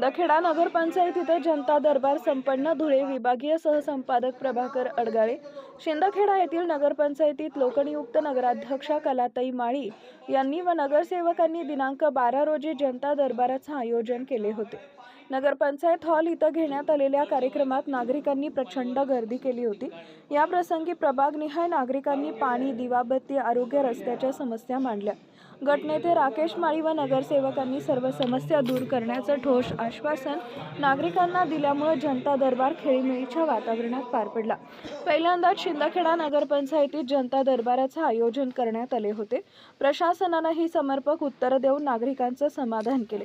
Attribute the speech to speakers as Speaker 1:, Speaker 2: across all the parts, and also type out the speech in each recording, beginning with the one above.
Speaker 1: शिंदखेडा नगरपंचायत इथे जनता दरबार संपन्न धुळे विभागीय सहसंपादक प्रभाकर अडगाळे शिंदखेडा येथील नगरपंचायतीत लोकनियुक्त नगराध्यक्षा कलाताई माळी यांनी व नगरसेवकांनी दिनांक बारा रोजी जनता दरबाराचं आयोजन केले होते. नगरपंचायत हॉल इथं घेण्यात आलेल्या कार्यक्रमात नागरिकांनी प्रचंड गर्दी केली होती. या प्रसंगी प्रभागनिहाय नागरिकांनी पाणी दिवाबत्ती आरोग्य रस्त्याच्या समस्या मांडल्या. गटनेते राकेश माळी व नगरसेवकांनी सर्व समस्या दूर करण्याचं ठोस आश्वासन नागरिकांना दिल्यामुळे जनता दरबार खेळीमेळीच्या वातावरणात पार पडला. पहिल्यांदाच शिंदखेडा नगरपंचायतीत जनता दरबाराचं आयोजन करण्यात आले होते. प्रशासनानं ही समर्पक उत्तरं देऊन नागरिकांचं समाधान केले.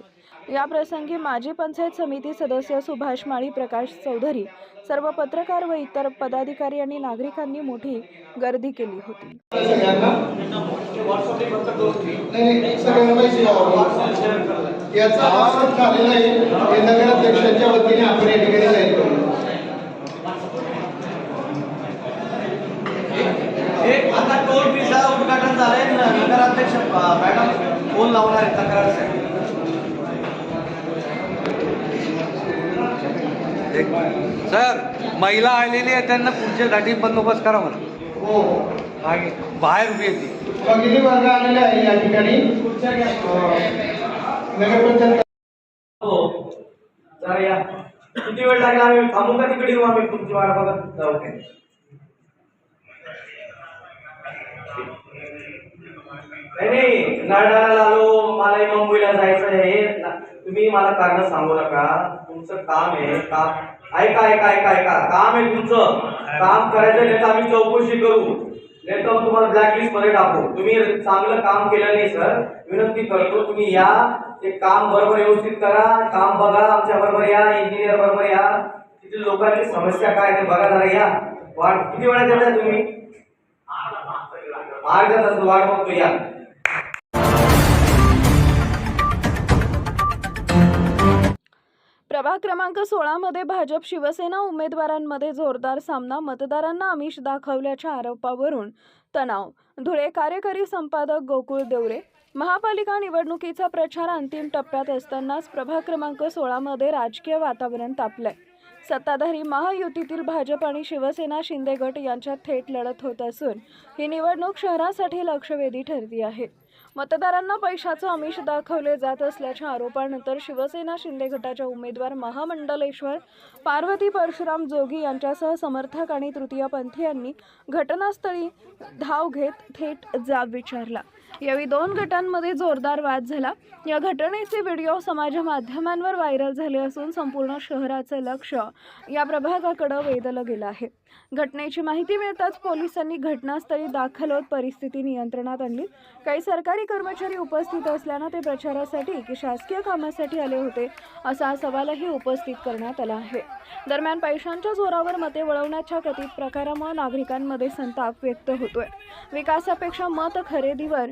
Speaker 1: या प्रसंगी माजी पंचायत समिती सदस्य सुभाष माळी प्रकाश चौधरी सर्व पत्रकार व इतर पदाधिकारी आणि नागरिकांनी मोठी गर्दी केली होती.
Speaker 2: नाही नाही सगळ्यांना माहिती आहे. याचा वापर झालेला आहे हे नगराध्यक्षांच्या वतीने आपण या ठिकाणी
Speaker 3: आता टोल पिझ्झा उद्घाटन झालंय न- नगराध्यक्ष मॅडम फोन लावणार आहे तक्रारसाठी. सर महिला आलेली आहे त्यांना पुढच्या गाठी बंदोबस्त करा म्हणा.
Speaker 2: हो.
Speaker 3: बाहेर उभी आहे ती.
Speaker 2: भगिनी वर्ग आलेले आहे या ठिकाणी. हो. नगरपंचायत.
Speaker 3: हो. जरा या. किती वेळ लागला? आम्ही थांबू का तिकडे येऊ? आम्ही तुमची वाट बघत जाऊ काय नाही नाही. नळणाला आलो. मला मुंबईला जायचं आहे. तुम्ही मला कारण सांगू नका. तुमचं काम आहे. काम ऐका ऐका ऐका ऐका. काम आहे तुमचं. काम करायचं नाही तर आम्ही चौकशी करू. नाही तर तुम्हाला ब्लॅकलिस्टमध्ये टाकू. तुम्ही चांगलं काम केलं नाही सर विनंती करतो तुम्ही या. ते काम बरोबर व्यवस्थित करा. काम बघा आमच्या बरोबर या इंजिनियर बरोबर या. तिथे लोकांची समस्या काय ते बघा जरा या. वाट किती वेळा देताय तुम्ही? अर्ध्या तास वाट बघतो या.
Speaker 1: प्रभाग क्रमांक सोळामध्ये भाजप शिवसेना उमेदवारांमध्ये जोरदार सामना मतदारांना आमिष दाखवल्याच्या आरोपावरून तणाव. धुळे कार्यकारी संपादक गोकुळ देवरे. महापालिका निवडणुकीचा प्रचार अंतिम टप्प्यात असतानाच प्रभाग क्रमांक सोळामध्ये राजकीय वातावरण तापलंय. सत्ताधारी महायुतीतील भाजप आणि शिवसेना शिंदे गट यांच्यात थेट लढत होत असून ही निवडणूक शहरासाठी लक्षवेधी ठरली आहे. मतदारांना पैशाचं आमिष दाखवले जात असल्याच्या आरोपानंतर शिवसेना शिंदे गटाच्या उमेदवार महामंडलेश्वर पार्वती परशुराम जोगी यांच्यासह समर्थक आणि तृतीयपंथीयांनी घटनास्थळी धाव घेत थेट जाब विचारला. यावेळी दोन गटांमध्ये जोरदार वाद झाला. या घटनेचे व्हिडिओ समाज माध्यमांवर व्हायरल झाले असून संपूर्ण शहराचं लक्ष या प्रभागाकडं वेधलं गेलं आहे. घटनेची माहिती मिळताच पोलिसांनी घटनास्थळी दाखल होत परिस्थिती नियंत्रणात आणली. काही सरकारी कर्मचारी उपस्थित असल्यानं ते प्रचारासाठी की शासकीय कामासाठी आले होते असा सवालही उपस्थित करण्यात आला आहे. दरम्यान पैशांच्या जोरावर मते वळवण्याच्या कथित प्रकारामुळे नागरिकांमध्ये संताप व्यक्त होतोय. विकासापेक्षा मत खरेदीवर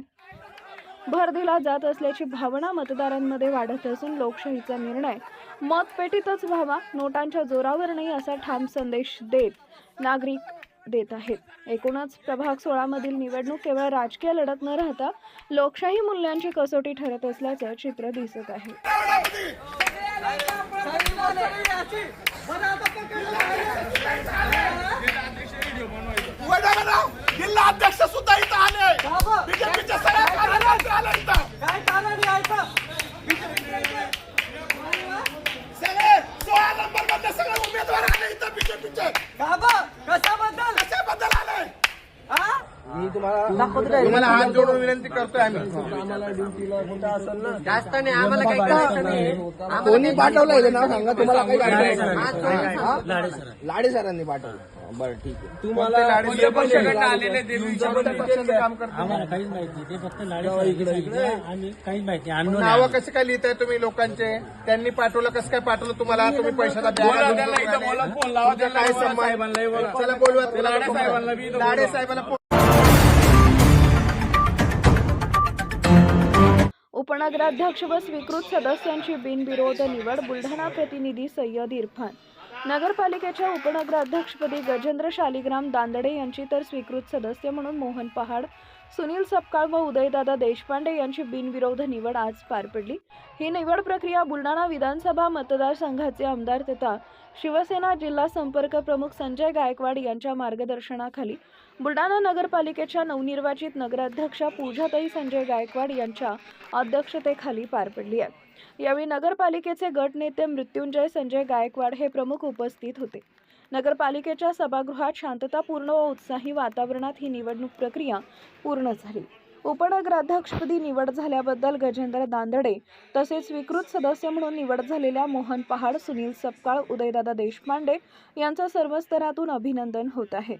Speaker 1: भर दिला जात असल्याची भावना मतदारांमध्ये वाढत असून लोकशाहीचा निर्णय मतपेटीतच व्हावा नोटांच्या जोरावर नाही असा ठाम संदेश देत नागरिक देत आहेत एकूणच प्रभाग सोळामधील निवडणूक केवळ राजकीय लढत न राहता लोकशाही मूल्यांची कसोटी ठरत असल्याचं चित्र दिसत आहे
Speaker 4: जिल्हा अध्यक्ष सुद्धा इथं आले. बीजेपीचे सगळे कार्यकर्ते आले इथं. सगळे सोळा नंबरमध्ये सगळे उमेदवार आले इथं बीजेपीचे. कशाबद्दल? आले? तुम्हाला हात जोडून विनंती करतोय आम्ही.
Speaker 5: जास्त नाही आम्हाला काही करायचं नाही.
Speaker 2: कोणी पाठवलंय नाव सांगा तुम्हाला काही लाडे सरांनी. पाठवलं बरं ठीक आहे.
Speaker 5: तुम्हाला
Speaker 4: आलेले काम करतो.
Speaker 6: आम्हाला काहीच माहिती नाही. ते फक्त लाडे आम्ही काहीच माहिती
Speaker 4: नावं. कसे काय लिहिताय तुम्ही लोकांचे? त्यांनी पाठवलं कसं काय पाठवलं तुम्हाला? तुम्ही पैशाचा बॅग काय संबंध? चला बोलूया लाडे साहेबांना फोन-
Speaker 1: उपनगराध्यक्ष व स्वीकृत सदस्यांची बिनविरोध निवड बुलढाणा प्रतिनिधी सय्यद इरफान. नगरपालिकेच्या उपनगराध्यक्षपदी गजेंद्र शालिग्राम दांदडे यांची तर स्वीकृत सदस्य म्हणून मोहन पहाड सुनील सपकाळ व उदयदादा देशपांडे यांची बिनविरोध निवड आज पार पडली. ही निवड प्रक्रिया बुलढाणा विधानसभा मतदारसंघाचे आमदार तथा शिवसेना जिल्हा संपर्क प्रमुख संजय गायकवाड यांच्या मार्गदर्शनाखाली बुलढाणा नगरपालिकेच्या नवनिर्वाचित नगराध्यक्षा पूजाताई संजय गायकवाड यांच्या अध्यक्षतेखाली पार पडली आहे. यावेळी नगरपालिकेचे गटनेते मृत्युंजय संजय गायकवाड हे प्रमुख उपस्थित होते. नगरपालिकेच्या सभागृहात शांततापूर्ण व उत्साही वातावरणात ही निवडणूक प्रक्रिया पूर्ण झाली. उपनगराध्यक्षपदी निवड झाल्याबद्दल गजेंद्र दांदडे तसेच स्वीकृत सदस्य म्हणून निवड झालेल्या मोहन पहाड सुनील सपकाळ उदयदादा देशपांडे यांचं सर्व स्तरातून अभिनंदन होत आहे.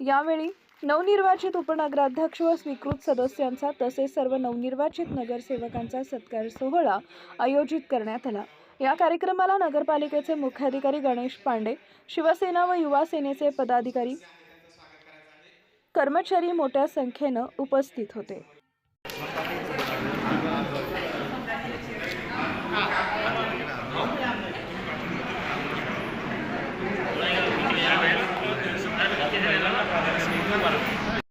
Speaker 1: यावेळी नवनिर्वाचित उपनगराध्यक्ष व स्वीकृत सदस्यांचा तसेच सर्व नवनिर्वाचित नगरसेवकांचा सत्कार सोहळा आयोजित करण्यात आला. या कार्यक्रमाला नगरपालिकेचे मुख्याधिकारी गणेश पांडे शिवसेना व युवा सेनेचे पदाधिकारी कर्मचारी मोठ्या संख्येनं उपस्थित होते.